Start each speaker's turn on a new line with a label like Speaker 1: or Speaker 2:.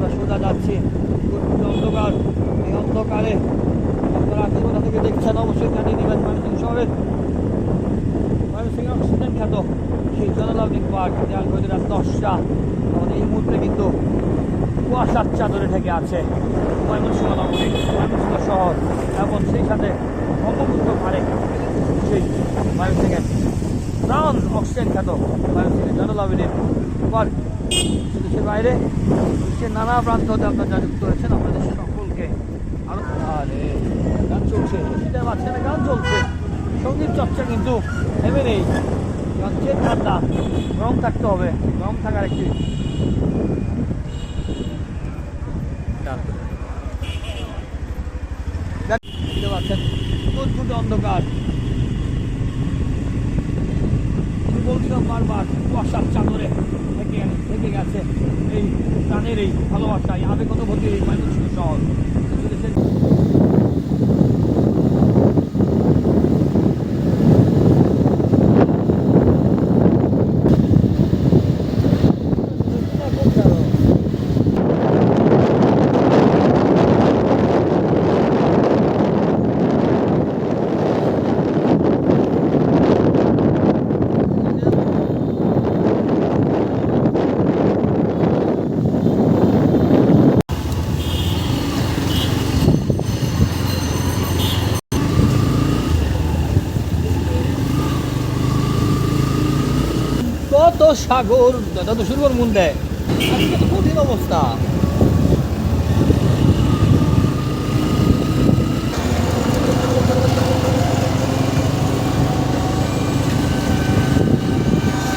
Speaker 1: আমরা সোজা যাচ্ছি। অন্ধকার। এই অন্ধকারে আপনারা আপনি কোথা থেকে দেখছেন, অবশ্যই জানিয়ে দেবেন ময়মনসিংহ শহরের। ময়মনসিংহ অক্সিজেন খ্যাত সেই জনলাভলিং পার্ক দেয়াল রাত দশটা। আমাদের এই মুহূর্তে কিন্তু কুয়াশার চাদরে ঢেকে আছে ময়মনসিংহ নগরী ময়মনসিংহ শহর এবং সেই সাথে ব্রহ্মপুত্র পারে সেই ময়মনসিংহের প্রাণ অক্সিজেন খ্যাত ময়মনসিংহের জনলাভলিং পার্ক দেশের বাইরে। দেশের নানা প্রান্ত হতে আপনারা যা যুক্ত হয়েছেন, আপনাদের সকলকে আরও গান চলছে। শীতের না, গান চলছে। সংগীত চর্চা কিন্তু। নেমে নেই। হচ্ছে ঠান্ডা গরম থাকতে হবে। গরম থাকার একটি অন্ধকার। বলছিলাম বারবার, কুয়াশার চাদরে। থেকে আছে। এই প্রাণের এই ভালোবাসা এই আবেগত ভর্তি এই মানুষ শহর কত সাগর দাদা তো মন দেয় কঠিন অবস্থা।